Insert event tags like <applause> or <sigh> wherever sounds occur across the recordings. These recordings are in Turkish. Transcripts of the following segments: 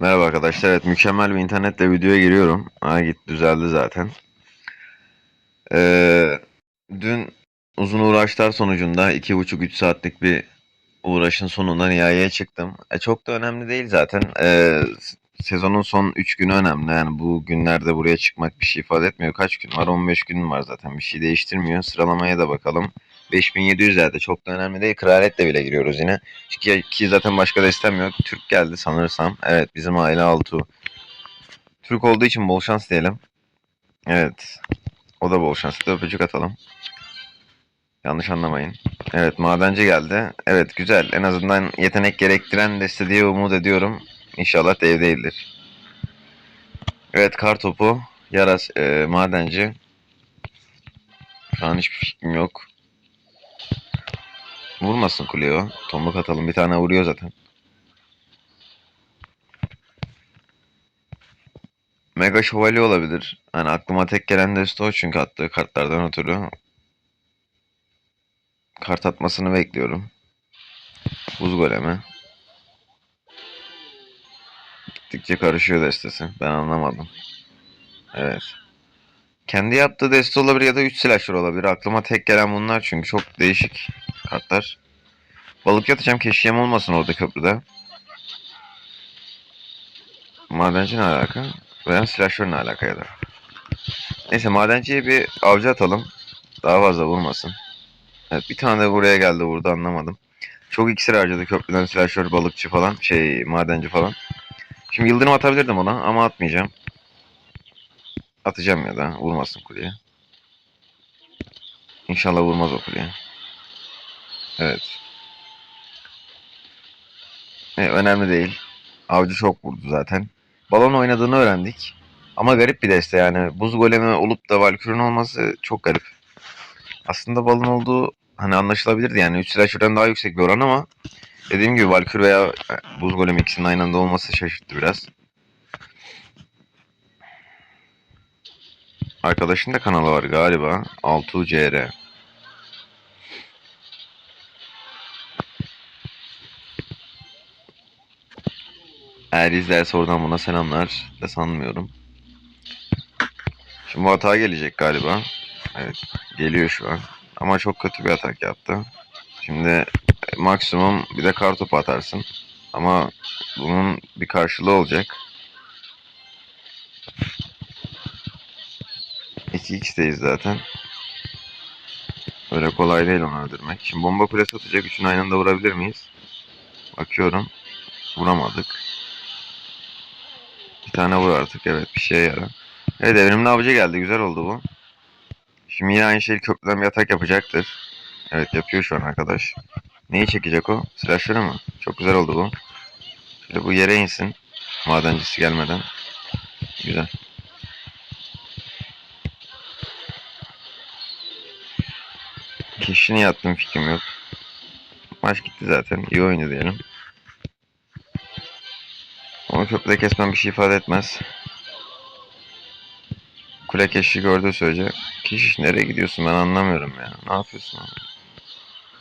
Merhaba arkadaşlar. Evet mükemmel bir internetle videoya giriyorum. Ha git düzeldi zaten. Ee, dün uzun uğraşlar sonucunda 2,5-3 saatlik bir uğraşın sonunda nihayeye çıktım. E, çok da önemli değil zaten. S- sezonun son 3 günü önemli. Yani bu günlerde buraya çıkmak bir şey ifade etmiyor. Kaç gün var? 15 gün var zaten. Bir şey değiştirmiyor. Sıralamaya da bakalım. 5700'lerde çok da önemli değil. Kraliyetle bile giriyoruz yine. Ki, ki zaten başka da istemiyor. Türk geldi sanırsam. Evet bizim aile Altuğ. Türk olduğu için bol şans diyelim. Evet. O da bol şans. Bir de öpücük atalım. Yanlış anlamayın. Evet madenci geldi. Evet güzel. En azından yetenek gerektiren deste diye umut ediyorum. İnşallah dev değildir. Evet kar topu. Yaras e, madenci. Şu an hiçbir fikrim yok. Vurmasın kuleye o. Tomruk atalım. Bir tane vuruyor zaten. Mega şövalye olabilir. Hani aklıma tek gelen deste o çünkü attığı kartlardan ötürü. Kart atmasını bekliyorum. Buz golemi. Gittikçe karışıyor destesi. Ben anlamadım. Evet. Kendi yaptığı deste olabilir ya da 3 slasher olabilir. Aklıma tek gelen bunlar çünkü çok değişik kartlar. Balık yatacağım keşiyem olmasın orada köprüde. Madenci ne alaka? Veya slasher ne alaka ya da. Neyse madenciye bir avcı atalım. Daha fazla vurmasın. Evet bir tane de buraya geldi burada anlamadım. Çok iksir harcadı köprüden slasher balıkçı falan. Şey madenci falan. Şimdi yıldırım atabilirdim ona ama atmayacağım. Atacağım ya da vurmasın kuleye. İnşallah vurmaz o kuleye. Evet. E, önemli değil. Avcı çok vurdu zaten. Balon oynadığını öğrendik. Ama garip bir deste yani. Buz golemi olup da Valkyrie'nin olması çok garip. Aslında balon olduğu hani anlaşılabilirdi yani. 3 slasher'dan daha yüksek bir oran ama dediğim gibi Valkyrie veya e, buz golemi ikisinin aynı anda olması şaşırttı biraz. Arkadaşın da kanalı var galiba. 6CR. Eğer izlerse oradan buna selamlar da sanmıyorum. Şimdi bu hata gelecek galiba. Evet geliyor şu an. Ama çok kötü bir atak yaptı. Şimdi e, maksimum bir de kartopu atarsın. Ama bunun bir karşılığı olacak. 2x'teyiz zaten. Öyle kolay değil onu öldürmek. Şimdi bomba kulesi atacak. Üçünü aynı anda vurabilir miyiz? Bakıyorum. Vuramadık. Bir tane vur artık. Evet bir şeye yarar. Evet evrimli avcı geldi. Güzel oldu bu. Şimdi yine aynı şeyi köprüden bir atak yapacaktır. Evet yapıyor şu an arkadaş. Neyi çekecek o? Silahları mı? Çok güzel oldu bu. Şöyle bu yere insin. Madencisi gelmeden. Güzel. Keşini yattım fikrim yok. Maç gitti zaten. İyi oyunu diyelim. Onu köprüde kesmem bir şey ifade etmez. Kule keşi gördüğü sürece keşiş nereye gidiyorsun ben anlamıyorum ya. Ne yapıyorsun abi?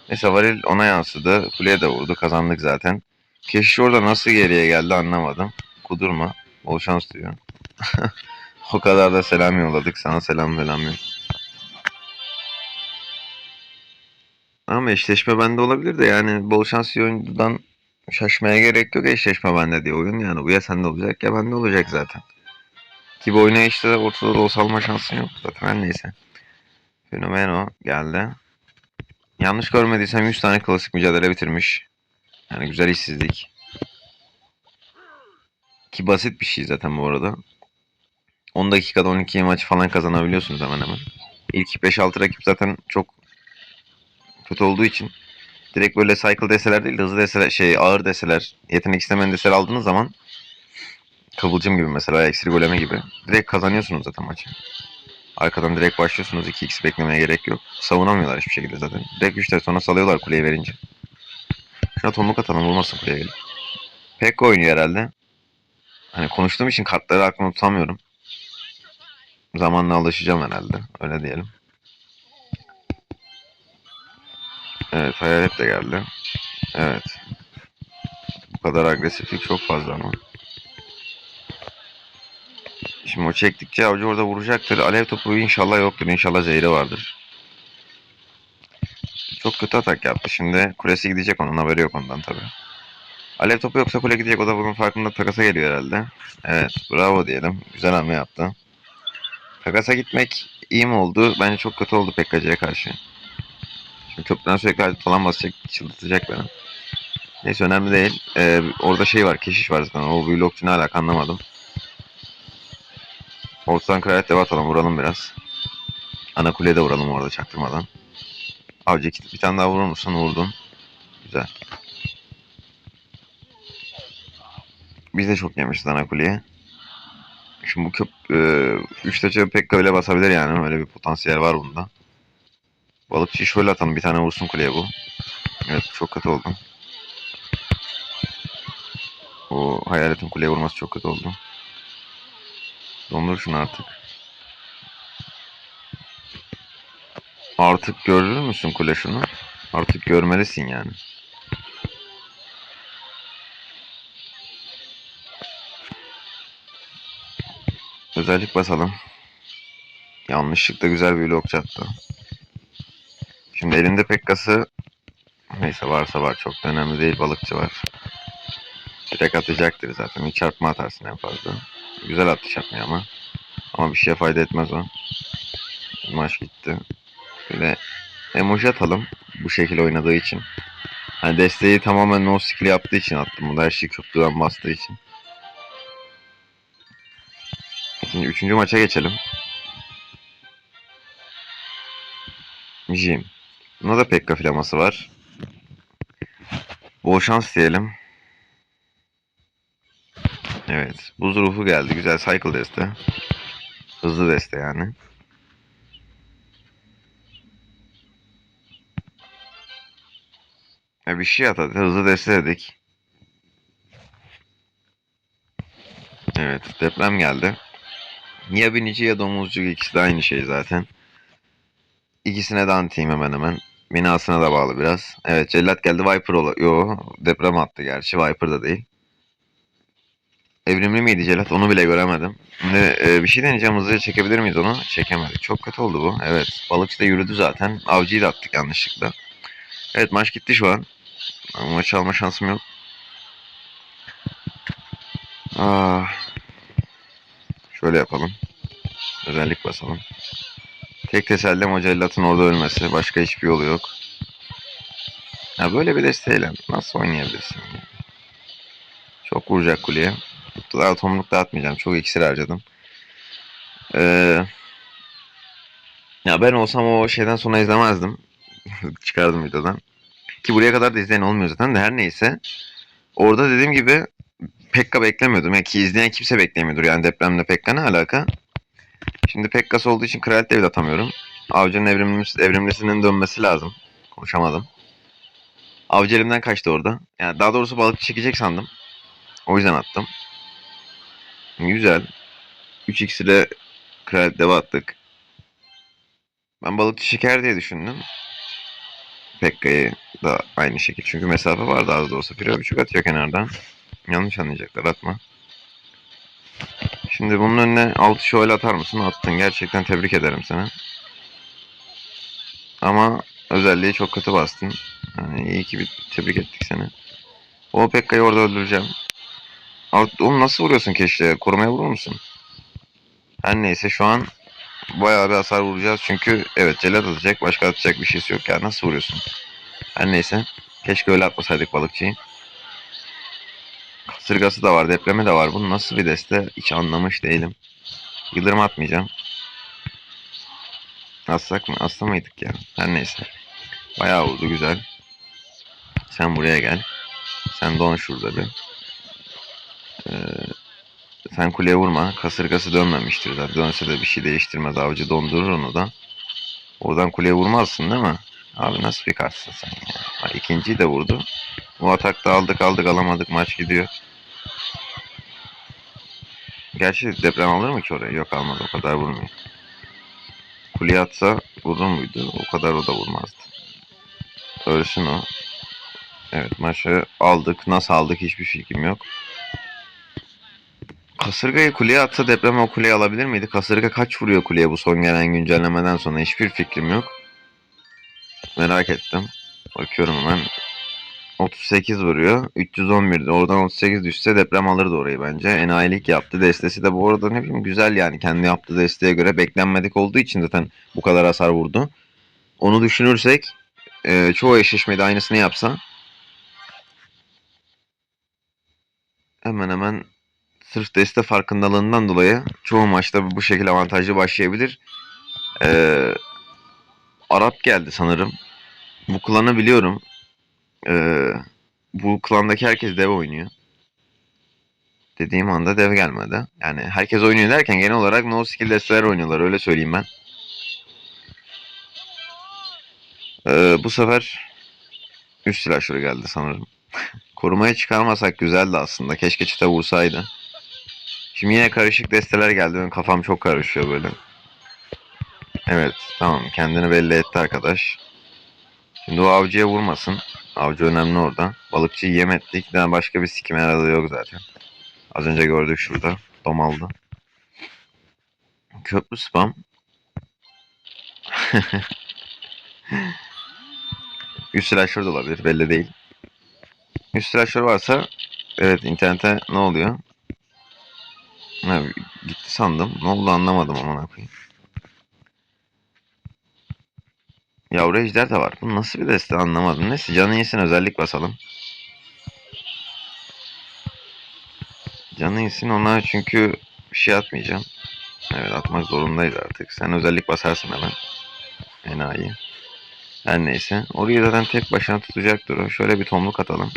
Neyse varil ona yansıdı. Kuleye de vurdu. Kazandık zaten. Keşiş orada nasıl geriye geldi anlamadım. Kudurma. Bol şans diyor. <laughs> o kadar da selam yolladık. Sana selam selam yok. Ama eşleşme bende olabilir de yani bol şans oyuncudan şaşmaya gerek yok eşleşme bende diye oyun yani. Bu ya sende olacak ya bende olacak zaten. Ki bu oynayışta da ortada da olsa alma şansın yok zaten her neyse. Fenomeno geldi. Yanlış görmediysem 100 tane klasik mücadele bitirmiş. Yani güzel işsizlik. Ki basit bir şey zaten bu arada. 10 dakikada 12 maç falan kazanabiliyorsunuz hemen hemen. İlk 5-6 rakip zaten çok kötü olduğu için direkt böyle cycle deseler değil de hızlı deseler şey ağır deseler yetenek istemeyen deseler aldığınız zaman Kıvılcım gibi mesela eksir goleme gibi direkt kazanıyorsunuz zaten maçı. Arkadan direkt başlıyorsunuz 2x beklemeye gerek yok. Savunamıyorlar hiçbir şekilde zaten. Direkt 3 sonra salıyorlar kuleyi verince. Şuna tomruk atalım vurmasın kuleye gelip. Pekka oynuyor herhalde. Hani konuştuğum için kartları aklımda tutamıyorum. Zamanla alışacağım herhalde. Öyle diyelim. Evet hayalet de geldi. Evet. Bu kadar agresiflik çok fazla ama. Şimdi o çektikçe avcı orada vuracaktır. Alev topu inşallah yoktur. İnşallah zehri vardır. Çok kötü atak yaptı. Şimdi kulesi gidecek onun haberi yok ondan tabi. Alev topu yoksa kule gidecek. O da bunun farkında takasa geliyor herhalde. Evet bravo diyelim. Güzel hamle yaptı. Takasa gitmek iyi mi oldu? Bence çok kötü oldu Pekkacı'ya karşı. Şimdi köprüden sürekli falan basacak. Çıldırtacak beni. Neyse önemli değil. Ee, orada şey var. Keşiş var zaten. O vlogçu ne alaka anlamadım. Ortadan kraliyet deve atalım. Vuralım biraz. Ana kuleye de vuralım orada çaktırmadan. Avcı bir tane daha vurur musun? Vurdun. Güzel. Biz de çok yemişiz ana kuleye. Şimdi bu köp... E, üç taçı Pekka bile basabilir yani. Öyle bir potansiyel var bunda. Balıkçıyı şöyle atalım. Bir tane vursun kuleye bu. Evet çok kötü oldu. O hayaletin kuleye vurması çok kötü oldu. Dondur şunu artık. Artık görür müsün kule şunu? Artık görmelisin yani. Özellik basalım. Yanlışlıkla güzel bir blok çattı. Şimdi elinde pekkası neyse varsa var çok da önemli değil balıkçı var. Direkt atacaktır zaten. Bir çarpma atarsın en fazla. Güzel attı çarpmayı ama. Ama bir şeye fayda etmez o. Maç gitti. Böyle emoji atalım. Bu şekilde oynadığı için. Hani desteği tamamen no skill yaptığı için attım. Bu da her şeyi köprüden bastığı için. Şimdi üçüncü maça geçelim. Jim. Buna da Pekka flaması var. Bol şans diyelim. Evet. Buz ruhu geldi. Güzel cycle deste. Hızlı deste yani. Ya bir şey at hadi. Hızlı deste dedik. Evet. Deprem geldi. Ya binici ya domuzcuk ikisi de aynı şey zaten. İkisine de antiyim hemen hemen. Binasına da bağlı biraz. Evet cellat geldi Viper ola. Yo deprem attı gerçi Viper da değil. Evrimli miydi cellat onu bile göremedim. Şimdi e, bir şey deneyeceğim hızlıca çekebilir miyiz onu? Çekemedik. Çok kötü oldu bu. Evet balıkçı da yürüdü zaten. Avcıyı da attık yanlışlıkla. Evet maç gitti şu an. Maçı alma şansım yok. Aa, şöyle yapalım. Özellik basalım. Tek tesellim o cellatın orada ölmesi. Başka hiçbir yolu yok. Ya böyle bir desteğiyle nasıl oynayabilirsin? ya? Çok vuracak kuleye. Daha tomruk dağıtmayacağım. Çok iksir harcadım. Ee, ya ben olsam o şeyden sonra izlemezdim. <laughs> Çıkardım videodan. Ki buraya kadar da izleyen olmuyor zaten de her neyse. Orada dediğim gibi Pekka beklemiyordum. Ya ki izleyen kimse beklemiyordur. Yani depremle Pekka ne alaka? Şimdi Pekkas olduğu için kraliyet devlet atamıyorum. Avcının evrimlisi, evrimlisinin dönmesi lazım. Konuşamadım. Avcı elimden kaçtı orada. Yani daha doğrusu balıkçı çekecek sandım. O yüzden attım. Güzel. 3 iksire kraliyet deve attık. Ben balıkçı şeker diye düşündüm. Pekka'yı da aynı şekilde. Çünkü mesafe var daha doğrusu. Piro buçuk atıyor kenardan. Yanlış anlayacaklar atma. Şimdi bunun önüne 6 şöyle atar mısın? Attın. Gerçekten tebrik ederim seni. Ama özelliği çok kötü bastın. Yani iyi ki bir tebrik ettik seni. O Pekka'yı orada öldüreceğim. Oğlum nasıl vuruyorsun keşke? Korumaya vurur musun? Her neyse şu an bayağı bir hasar vuracağız. Çünkü evet celat atacak. Başka atacak bir şeysi yok ya. Nasıl vuruyorsun? Her neyse. Keşke öyle atmasaydık balıkçıyı. Kasırgası da var. Depremi de var. Bu nasıl bir deste? Hiç anlamış değilim. Yıldırım atmayacağım. Assak mı? Asla mıydık ya? Her neyse. Bayağı oldu güzel. Sen buraya gel. Sen don şurada bir. Ee, sen kuleye vurma. Kasırgası dönmemiştir zaten. Dönse de bir şey değiştirmez. Avcı dondurur onu da. Oradan kuleye vurmazsın değil mi? Abi nasıl bir kartsın sen ya? Ha, ikinciyi de vurdu. Bu atakta aldık aldık alamadık maç gidiyor. Gerçi deprem alır mı ki oraya? Yok almaz o kadar vurmuyor. Kuleye atsa vurur muydu? O kadar o da vurmazdı. Ölsün o. Evet maçı aldık. Nasıl aldık hiçbir fikrim yok. Kasırgayı kuleye atsa deprem o kuleyi alabilir miydi? Kasırga kaç vuruyor kuleye bu son gelen güncellemeden sonra? Hiçbir fikrim yok. Merak ettim. Bakıyorum hemen. 38 vuruyor. 311'de. Oradan 38 düşse deprem alırdı orayı bence. Enayilik yaptı. Destesi de bu arada ne bileyim güzel yani. Kendi yaptığı desteğe göre beklenmedik olduğu için zaten bu kadar hasar vurdu. Onu düşünürsek e, çoğu eşleşmede de aynısını yapsa hemen hemen sırf deste farkındalığından dolayı çoğu maçta bu şekilde avantajlı başlayabilir. Ee, Arap geldi sanırım. Bu klanı biliyorum. Ee, bu klandaki herkes dev oynuyor. Dediğim anda dev gelmedi. Yani herkes oynuyor derken genel olarak no skill desteler oynuyorlar öyle söyleyeyim ben. Ee, bu sefer üst silahşörü geldi sanırım. <laughs> Korumaya çıkarmasak güzeldi aslında. Keşke çite vursaydı. Şimdi yine karışık desteler geldi. Benim kafam çok karışıyor böyle. Evet tamam kendini belli etti arkadaş. Şimdi o avcıya vurmasın. Avcı önemli orada. Balıkçıyı yem ettik. Daha başka bir sikim herhalde yok zaten. Az önce gördük şurada. Dom aldı. Köprü spam. <laughs> Üst slasher olabilir. Belli değil. Üst slasher varsa evet internete ne oluyor? Ha, gitti sandım. Ne oldu anlamadım amına koyayım. Yavru ejder de var. Bu nasıl bir deste anlamadım. Neyse canı iyisin özellik basalım. Canı iyisin ona çünkü şey atmayacağım. Evet atmak zorundayız artık. Sen özellik basarsın hemen. Enayi. Her neyse. Orayı zaten tek başına tutacaktır o. Şöyle bir tomruk atalım.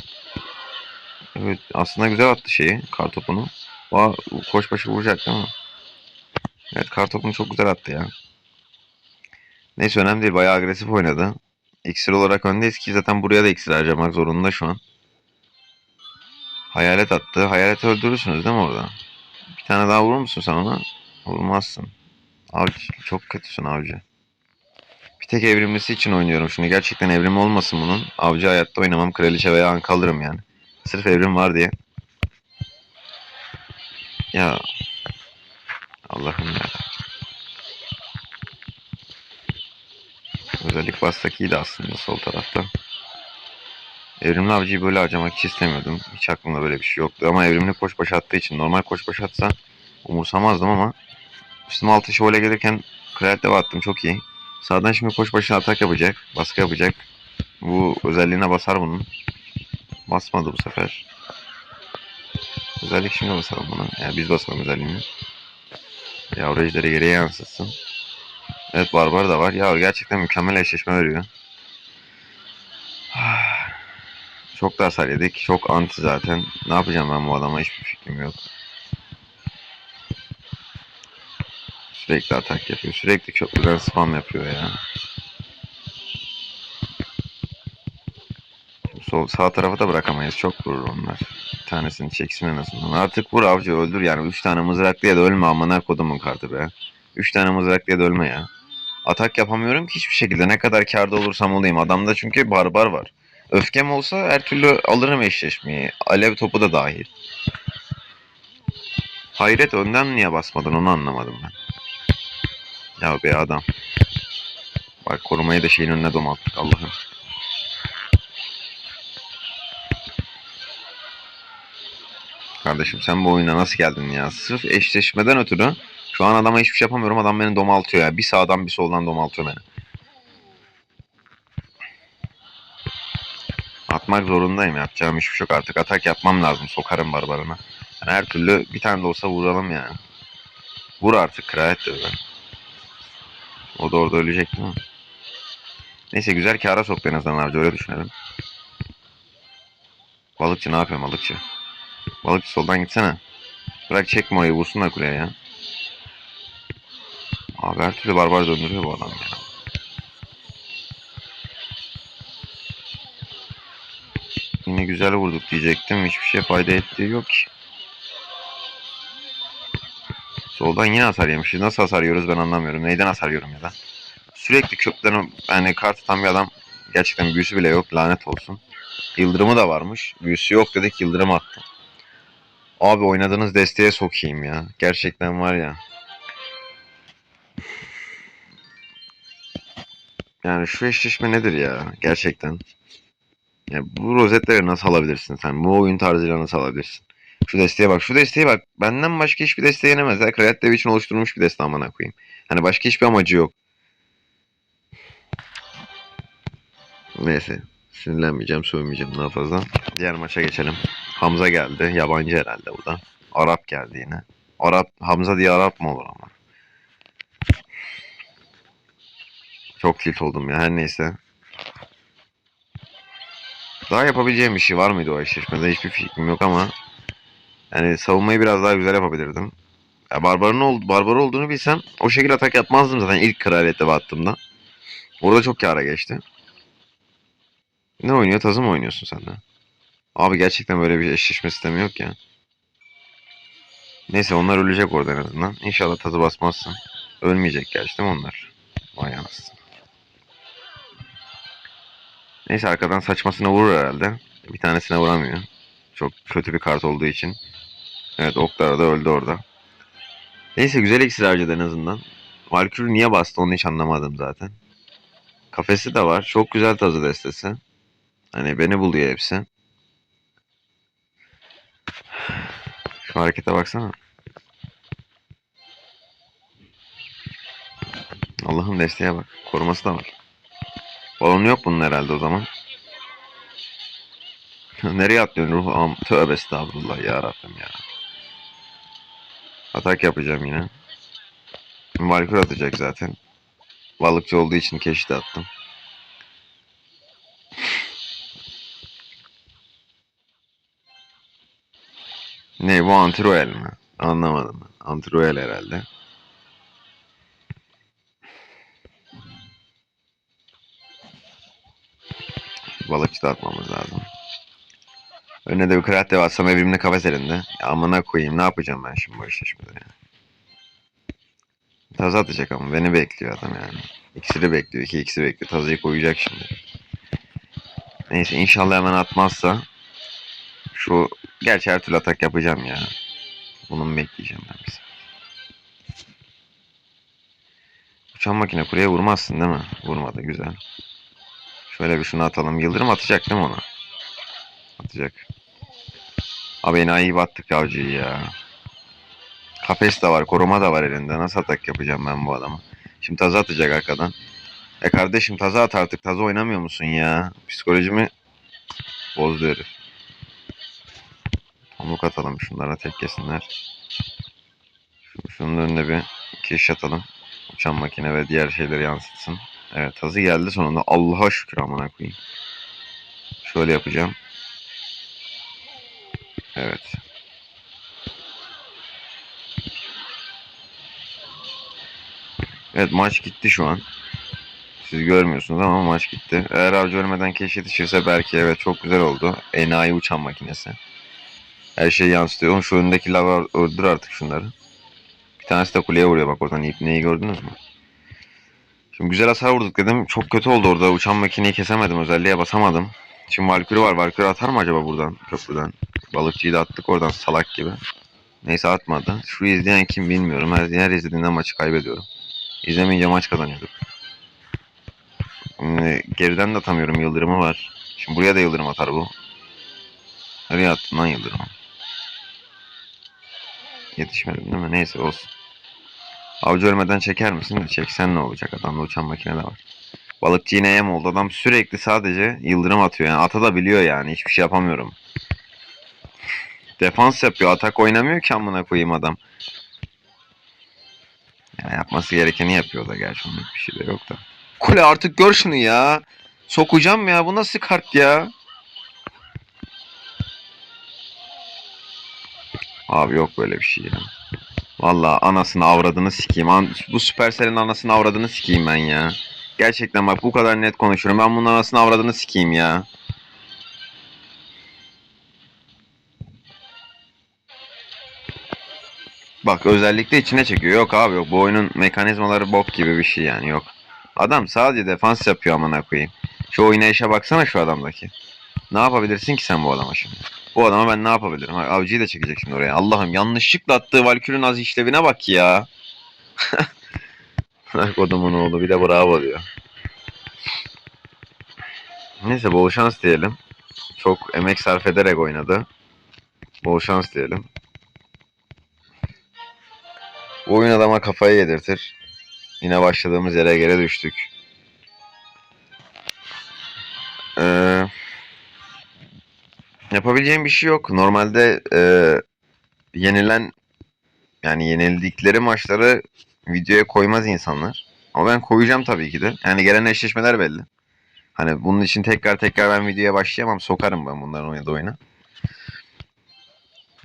Evet aslında güzel attı şeyi. Kartopunu. Aa, koçbaşı vuracak değil mi? Evet kartopunu çok güzel attı ya. Neyse önemli değil. Bayağı agresif oynadı. İksir olarak öndeyiz ki zaten buraya da iksir harcamak zorunda şu an. Hayalet attı. Hayaleti öldürürsünüz değil mi orada? Bir tane daha vurur musun sen ona? Vurmazsın. Avcı. Çok kötüsün avcı. Bir tek evrimlisi için oynuyorum şimdi. Gerçekten evrim olmasın bunun. Avcı hayatta oynamam. Kraliçe veya an kalırım yani. Sırf evrim var diye. Ya. Allah'ım ya. Özellik bastak iyiydi aslında sol tarafta. Evrimli avcıyı böyle harcamak hiç istemiyordum. Hiç aklımda böyle bir şey yoktu. Ama evrimli koçbaş attığı için normal koçbaş atsa umursamazdım ama üstüme altı şöyle gelirken kraliçe attım çok iyi. Sağdan şimdi koçbaşına atak yapacak. Baskı yapacak. Bu özelliğine basar bunun. Basmadı bu sefer. Özellik şimdi basalım buna. Yani biz basalım özelliğini. Yavru ejderi geriye yansıtsın. Evet barbar da var. Ya gerçekten mükemmel eşleşme veriyor. Çok da hasar. Çok anti zaten. Ne yapacağım ben bu adama hiçbir fikrim yok. Sürekli atak yapıyor. Sürekli köprüden spam yapıyor ya. Sol sağ tarafa da bırakamayız. Çok vurur onlar. Bir tanesini çeksin en azından. Artık vur avcı öldür yani. Üç tane mızraklıya da ölme amına kodumun kartı be. Üç tane mızraklıya da ölme ya. Atak yapamıyorum ki hiçbir şekilde. Ne kadar karda olursam olayım. Adamda çünkü barbar var. Öfkem olsa her türlü alırım eşleşmeyi. Alev topu da dahil. Hayret önden niye basmadın onu anlamadım ben. Ya be adam. Bak korumayı da şeyin önüne domalttık Allah'ım. Kardeşim sen bu oyuna nasıl geldin ya? Sırf eşleşmeden ötürü şu an adama hiçbir şey yapamıyorum. Adam beni domaltıyor ya. Bir sağdan bir soldan domaltıyor beni. Atmak zorundayım. Yapacağım hiçbir şey yok. Artık atak yapmam lazım. Sokarım barbarına. Yani her türlü bir tane de olsa vuralım yani. Vur artık kraliyet de öyle. O da orada ölecek değil mi? Neyse güzel kâra soktu en azından avcı öyle düşünelim. Balıkçı ne yapıyor balıkçı? Balıkçı soldan gitsene. Bırak çekme orayı vursunlar kuleye ya. Abi her türlü barbar döndürüyor bu adam ya. Yine güzel vurduk diyecektim. Hiçbir şey fayda ettiği yok ki. Soldan yine hasar yemişiz. Nasıl hasar yiyoruz ben anlamıyorum. Neyden hasar yiyorum ya da. Sürekli kökten yani kart atan bir adam gerçekten büyüsü bile yok. Lanet olsun. Yıldırımı da varmış. Büyüsü yok dedik yıldırım attı. Abi oynadığınız desteğe sokayım ya. Gerçekten var ya. Yani şu eşleşme nedir ya? Gerçekten. Ya bu rozetleri nasıl alabilirsin sen? Bu oyun tarzıyla nasıl alabilirsin? Şu desteğe bak. Şu desteğe bak. Benden başka hiçbir desteği yenemez. Ya. Devi için oluşturulmuş bir deste amına koyayım. Hani başka hiçbir amacı yok. Neyse. Sinirlenmeyeceğim, sövmeyeceğim daha fazla. Diğer maça geçelim. Hamza geldi. Yabancı herhalde bu da. Arap geldi yine. Arap, Hamza diye Arap mı olur ama? Çok tilt oldum ya. Her neyse. Daha yapabileceğim bir şey var mıydı o eşleşmede? Hiçbir fikrim yok ama yani savunmayı biraz daha güzel yapabilirdim. Ya Barbar'ın ol, Barbar olduğunu bilsem o şekilde atak yapmazdım zaten ilk kraliyete battığımda. Orada çok kâra geçti. Ne oynuyor? Tazı mı oynuyorsun sen de? Abi gerçekten böyle bir eşleşme sistemi yok ya. Neyse onlar ölecek orada en azından. İnşallah tazı basmazsın. Ölmeyecek gerçi değil mi onlar? Vay anasını. Neyse arkadan saçmasına vurur herhalde. Bir tanesine vuramıyor. Çok kötü bir kart olduğu için. Evet Oktar da öldü orada. Neyse güzel iksir harcadı en azından. Valkyrie niye bastı onu hiç anlamadım zaten. Kafesi de var. Çok güzel tazı destesi. Hani beni buluyor hepsi. Şu harekete baksana. Allah'ın desteğe bak. Koruması da var. Balonu yok bunun herhalde o zaman. <laughs> Nereye atlıyorsun ruh? Am Tövbe estağfurullah ya Rabbim ya. Atak yapacağım yine. Valkyrie atacak zaten. Balıkçı olduğu için keşi attım. Ne bu anti-royal mi? Anlamadım. Anti-royal herhalde. Balıkçı da atmamız lazım. Önüne de bir kıraat dev atsam evrimli kafes elinde. Ya amına koyayım ne yapacağım ben şimdi bu eşleşmede ya. Tazı atacak ama beni bekliyor adam yani. İkisi bekliyor. iki ikisi bekliyor. Tazıyı koyacak şimdi. Neyse inşallah hemen atmazsa şu gerçi her türlü atak yapacağım ya. Bunu bekleyeceğim ben bir saat? Uçan makine kuleye vurmazsın değil mi? Vurmadı güzel. Şöyle bir şunu atalım. Yıldırım atacak değil mi ona? Atacak. Abi enayi battık avcıyı ya. Kafes de var, koruma da var elinde. Nasıl atak yapacağım ben bu adama? Şimdi tazı atacak arkadan. E kardeşim tazı at artık. Tazı oynamıyor musun ya? Psikolojimi bozdu herif. Pamuk atalım şunlara tek kesinler. Şu- Şunun önüne bir keş atalım. Uçan makine ve diğer şeyleri yansıtsın. Evet tazı geldi sonunda. Allah'a şükür amına koyayım. Şöyle yapacağım. Evet. Evet maç gitti şu an. Siz görmüyorsunuz ama maç gitti. Eğer avcı ölmeden keş yetişirse belki evet çok güzel oldu. Enayi uçan makinesi. Her şey yansıtıyor. Şu önündeki lava öldür artık şunları. Bir tanesi de kuleye vuruyor bak oradan ipneyi gördünüz mü? Şimdi güzel hasar vurduk dedim. Çok kötü oldu orada. Uçan makineyi kesemedim. Özelliğe basamadım. Şimdi Valkyrie var. Valkyrie atar mı acaba buradan? Köprüden. Balıkçıyı da attık oradan salak gibi. Neyse atmadı. Şu izleyen kim bilmiyorum. Her, her izlediğimde maçı kaybediyorum. İzlemeyince maç kazanıyorduk. Şimdi geriden de atamıyorum. Yıldırımı var. Şimdi buraya da yıldırım atar bu. Nereye attın lan yıldırımı? Yetişmedim değil mi? Neyse olsun. Avcı ölmeden çeker misin? Çeksen ne olacak? Adamda uçan makine de var. Balıkçı yine yem oldu. Adam sürekli sadece yıldırım atıyor. Yani ata da biliyor yani. Hiçbir şey yapamıyorum. Defans yapıyor. Atak oynamıyor ki amına koyayım adam. Yani yapması gerekeni yapıyor da gerçi onun bir şey de yok da. Kule artık gör şunu ya. Sokacağım ya. Bu nasıl kart ya? Abi yok böyle bir şey ya. Vallahi anasını avradını sikeyim. An bu Supercell'in anasını avradını sikeyim ben ya. Gerçekten bak bu kadar net konuşuyorum. Ben bunun anasını avradını sikeyim ya. Bak özellikle içine çekiyor. Yok abi yok. Bu oyunun mekanizmaları bok gibi bir şey yani yok. Adam sadece defans yapıyor amına koyayım. Şu oynayışa baksana şu adamdaki. Ne yapabilirsin ki sen bu adama şimdi? Bu adama ben ne yapabilirim? Avcıyı da çekecek şimdi oraya. Allah'ım yanlışlıkla attığı Valkür'ün az işlevine bak ya. <laughs> Kodumun oğlu bir de bravo diyor. Neyse bol şans diyelim. Çok emek sarf ederek oynadı. Bol şans diyelim. Bu oyun adama kafayı yedirtir. Yine başladığımız yere geri düştük. Ee, yapabileceğim bir şey yok. Normalde e, yenilen yani yenildikleri maçları videoya koymaz insanlar. Ama ben koyacağım tabii ki de. Yani gelen eşleşmeler belli. Hani bunun için tekrar tekrar ben videoya başlayamam. Sokarım ben bunların oynadığı oyuna.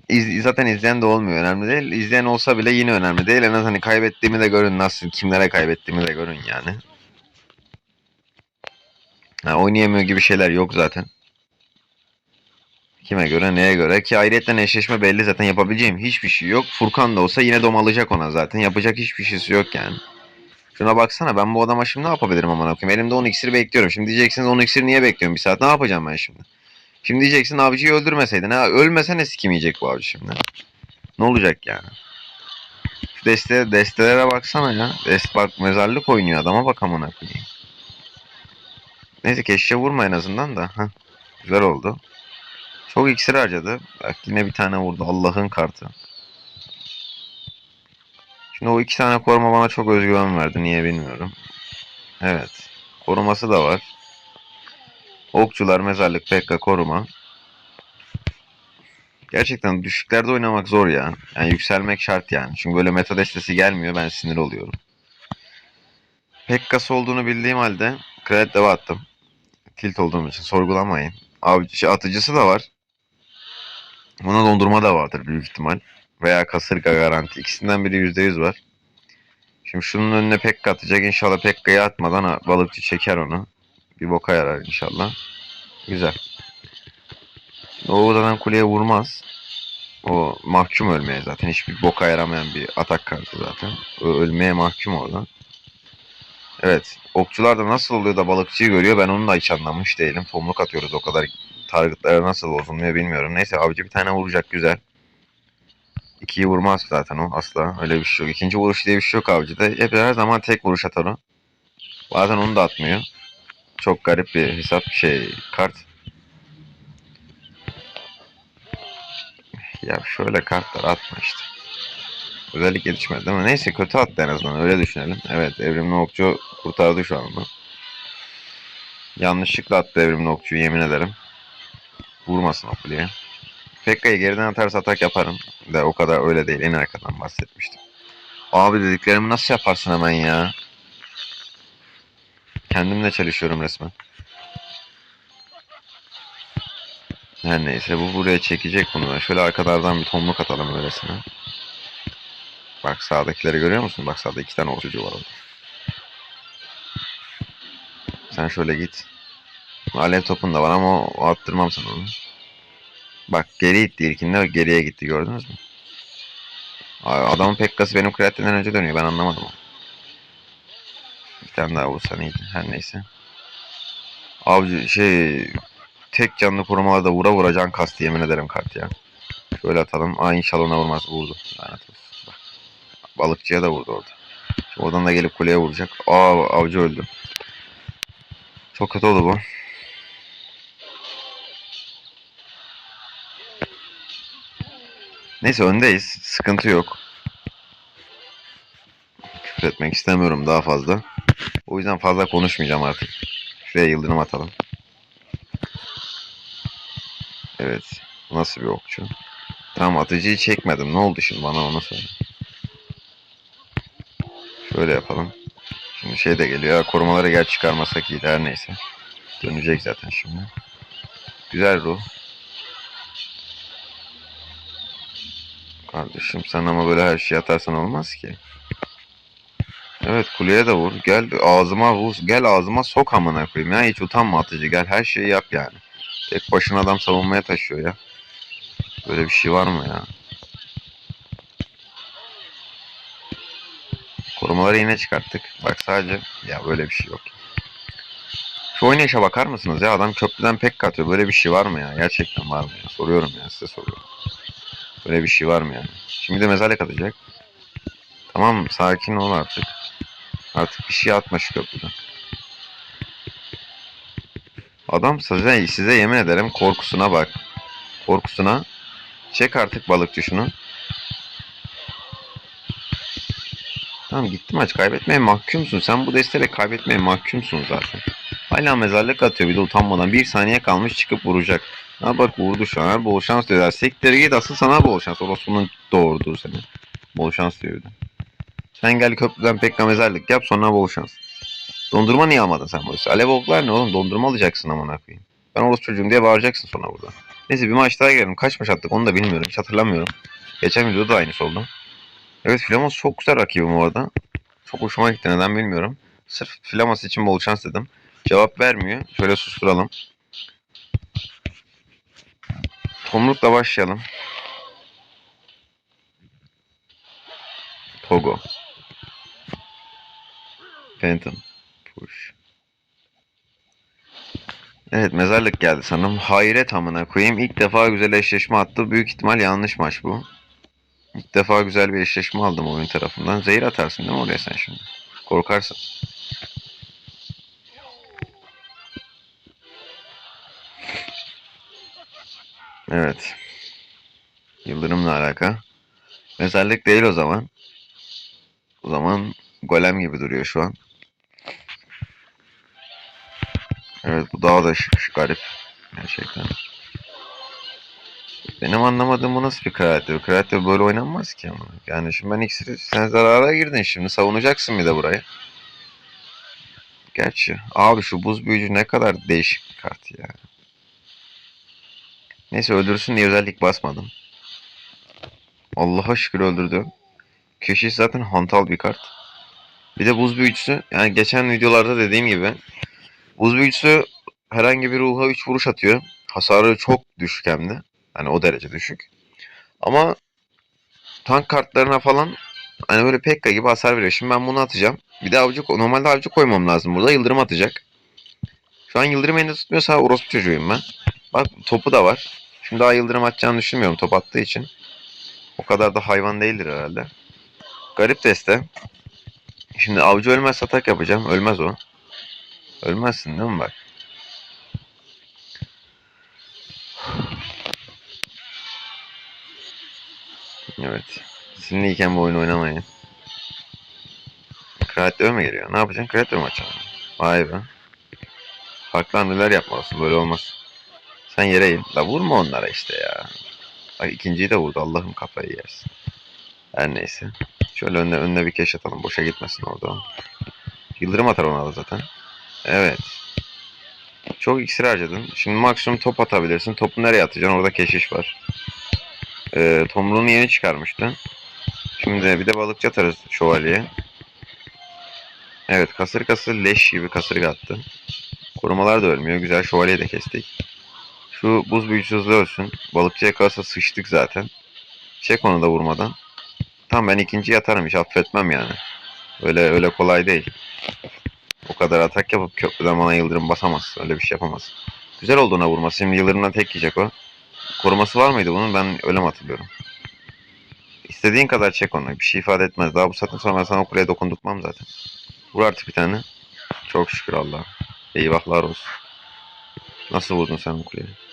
İz, zaten izleyen de olmuyor. Önemli değil. İzleyen olsa bile yine önemli değil. En az hani kaybettiğimi de görün. Nasıl, kimlere kaybettiğimi de görün yani. Ha, oynayamıyor gibi şeyler yok zaten. Kime göre neye göre ki ayrıyetten eşleşme belli zaten yapabileceğim hiçbir şey yok. Furkan da olsa yine domalacak ona zaten. Yapacak hiçbir şeysi yok yani. Şuna baksana ben bu adama şimdi ne yapabilirim aman okuyayım. Elimde 10 iksir bekliyorum. Şimdi diyeceksiniz 10 iksir niye bekliyorum bir saat ne yapacağım ben şimdi. Şimdi diyeceksin avcıyı öldürmeseydin. Ha, ölmese ne yiyecek bu avcı şimdi. Ne olacak yani. Şu deste, destelere baksana ya. Dest bak mezarlık oynuyor adama bak amına koyayım. Neyse keşke vurma en azından da. Heh, güzel oldu. Çok iksir harcadı. Bak yine bir tane vurdu. Allah'ın kartı. Şimdi o iki tane koruma bana çok özgüven verdi. Niye bilmiyorum. Evet. Koruması da var. Okçular, mezarlık, pekka, koruma. Gerçekten düşüklerde oynamak zor ya. Yani yükselmek şart yani. Çünkü böyle meta destesi gelmiyor. Ben sinir oluyorum. Pekkası olduğunu bildiğim halde kredi deva attım. Tilt olduğum için sorgulamayın. Avcı, atıcısı da var. Buna dondurma da vardır büyük ihtimal. Veya kasırga garanti. İkisinden biri %100 var. Şimdi şunun önüne Pekka atacak. İnşallah Pekka'yı atmadan balıkçı çeker onu. Bir boka yarar inşallah. Güzel. O odadan kuleye vurmaz. O mahkum ölmeye zaten. Hiçbir boka yaramayan bir atak kartı zaten. O ölmeye mahkum oradan. Evet. Okçular da nasıl oluyor da balıkçıyı görüyor ben onu da hiç anlamış değilim. Tomruk atıyoruz o kadar targetlara nasıl bozulmuyor bilmiyorum. Neyse avcı bir tane vuracak güzel. İkiyi vurmaz zaten o asla. Öyle bir şey yok. İkinci vuruş diye bir şey yok avcıda. Hep her zaman tek vuruş atar o. Bazen onu da atmıyor. Çok garip bir hesap şey kart. Ya şöyle kartlar atma işte. Özellik gelişmedi değil mi? Neyse kötü attı en azından öyle düşünelim. Evet evrimli okçu kurtardı şu anda. Yanlışlıkla attı evrimli okçuyu yemin ederim. Vurmasın o kuleye. Geriden atarsa atak yaparım. De o kadar öyle değil. En arkadan bahsetmiştim. Abi dediklerimi nasıl yaparsın hemen ya? Kendimle çalışıyorum resmen. Her neyse bu buraya çekecek bunu. Şöyle arkalardan bir tomruk atalım öylesine. Bak sağdakileri görüyor musun? Bak sağda iki tane okçucu var orada. Sen şöyle git. Alev topun da var ama o, attırmam sana onu. Bak geri gitti ilkinde geriye gitti gördünüz mü? Ay, Adamın pekkası benim kreatinden önce dönüyor ben anlamadım onu. Bir tane daha vursan iyiydi her neyse. Avcı şey tek canlı korumalarda vura vura can kastı yemin ederim kart ya. Şöyle atalım. Aa inşallah ona vurmaz. Vurdu. Lanet olsun. Bak. Balıkçıya da vurdu orada. Şimdi oradan da gelip kuleye vuracak. Aa avcı öldü. Çok kötü oldu bu. Neyse öndeyiz. Sıkıntı yok. Küfür etmek istemiyorum daha fazla. O yüzden fazla konuşmayacağım artık. Şuraya yıldırım atalım. Evet. Nasıl bir okçu? Tamam atıcıyı çekmedim. Ne oldu şimdi bana onu söyle. Şöyle yapalım. Şimdi şey de geliyor. Korumaları gel çıkarmasak iyi her neyse. Dönecek zaten şimdi. Güzel ruh. Kardeşim sen ama böyle her şeyi atarsan olmaz ki. Evet kuleye de vur. Gel ağzıma vur. Gel ağzıma sok amına koyayım ya. Hiç utanma atıcı. Gel her şeyi yap yani. Tek başına adam savunmaya taşıyor ya. Böyle bir şey var mı ya? Korumaları yine çıkarttık. Bak sadece ya böyle bir şey yok. Şu oynayışa bakar mısınız ya? Adam köprüden pek atıyor. Böyle bir şey var mı ya? Gerçekten var mı ya? Soruyorum ya size soruyorum. Böyle bir şey var mı yani? Şimdi de mezarlık atacak. Tamam sakin ol artık. Artık bir şey atma şu köprüden. Adam size, size yemin ederim korkusuna bak. Korkusuna. Çek artık balıkçı şunu. Tamam gitti maç. Kaybetmeye mahkumsun. Sen bu desteğiyle kaybetmeye mahkumsun zaten. Hala mezarlık atıyor bir de utanmadan. Bir saniye kalmış çıkıp vuracak. Ha bak vurdu şu an. Bol şans diyorlar. Siktir git asıl sana bol şans. Orospu'nun doğurduğu seni. Bol şans diyor. Sen gel köprüden pekka mezarlık yap sonra bol şans. Dondurma niye almadın sen işi? Alev oklar ne oğlum? Dondurma alacaksın amına koyayım. Ben orospu çocuğum diye bağıracaksın sonra burada. Neyse bir maç daha gelelim. Kaç maç attık onu da bilmiyorum. Hiç hatırlamıyorum. Geçen videoda da aynısı oldu. Evet Flamos çok güzel rakibim bu arada. Çok hoşuma gitti neden bilmiyorum. Sırf Flamos için bol şans dedim. Cevap vermiyor. Şöyle susturalım. Tomruk'la başlayalım. Togo. Phantom. Push. Evet mezarlık geldi sanırım. Hayret amına koyayım. İlk defa güzel eşleşme attı. Büyük ihtimal yanlış maç bu. İlk defa güzel bir eşleşme aldım oyun tarafından. Zehir atarsın değil mi oraya sen şimdi? Korkarsın. Evet. Yıldırımla alaka. Mezarlık değil o zaman. O zaman golem gibi duruyor şu an. Evet bu daha da şık, garip. Gerçekten. Benim anlamadığım bu nasıl bir karakter? Karakter böyle oynanmaz ki ama. Yani şimdi ben iksiri sen zarara girdin şimdi savunacaksın bir de burayı. Gerçi abi şu buz büyücü ne kadar değişik bir kart ya. Neyse öldürsün diye özellik basmadım. Allah'a şükür öldürdü. Keşiş zaten hantal bir kart. Bir de buz büyücüsü yani geçen videolarda dediğim gibi buz büyücüsü herhangi bir ruha 3 vuruş atıyor. Hasarı çok düşük hem de. Hani o derece düşük. Ama tank kartlarına falan hani böyle Pekka gibi hasar veriyor. Şimdi ben bunu atacağım. Bir de avcı normalde avcı koymam lazım burada. Yıldırım atacak. Şu an yıldırım elinde tutmuyorsa orospu çocuğuyum ben. Bak topu da var. Şimdi daha yıldırım atacağını düşünmüyorum top attığı için. O kadar da hayvan değildir herhalde. Garip deste. Şimdi avcı ölmez atak yapacağım. Ölmez o. Ölmezsin değil mi bak? Evet. Sinirliyken bu oyunu oynamayın. Kreatör mü geliyor? Ne yapacaksın? Kreatör mü açacaksın? Vay be. Farklı hamleler yapmalısın. Böyle olmaz. Sen yere in. La vurma onlara işte ya. Bak ikinciyi de vurdu. Allah'ım kafayı yersin. Her neyse. Şöyle önüne, önüne bir keş atalım. Boşa gitmesin orada. Yıldırım atar ona da zaten. Evet. Çok iksir harcadın. Şimdi maksimum top atabilirsin. Topu nereye atacaksın? Orada keşiş var. Ee, tomruğunu yeni çıkarmıştı. Şimdi bir de balıkçı atarız şövalyeye. Evet kasırgası leş gibi kasırga attı. Korumalar da ölmüyor. Güzel şövalyeyi de kestik. Şu buz büyücüsü hızlı ölsün. Balıkçıya kalırsa sıçtık zaten. Çek onu da vurmadan. Tamam ben ikinci yatarım hiç affetmem yani. Öyle öyle kolay değil. O kadar atak yapıp köprüden bana yıldırım basamaz. Öyle bir şey yapamaz. Güzel olduğuna vurması. Şimdi yıldırımdan tek yiyecek o. Koruması var mıydı bunun? Ben öyle mi hatırlıyorum? İstediğin kadar çek onu. Bir şey ifade etmez. Daha bu saatten sonra ben sana o kuleye dokundurtmam zaten. Vur artık bir tane. Çok şükür Allah'a. Eyvahlar olsun. Nasıl vurdun sen o kuleye?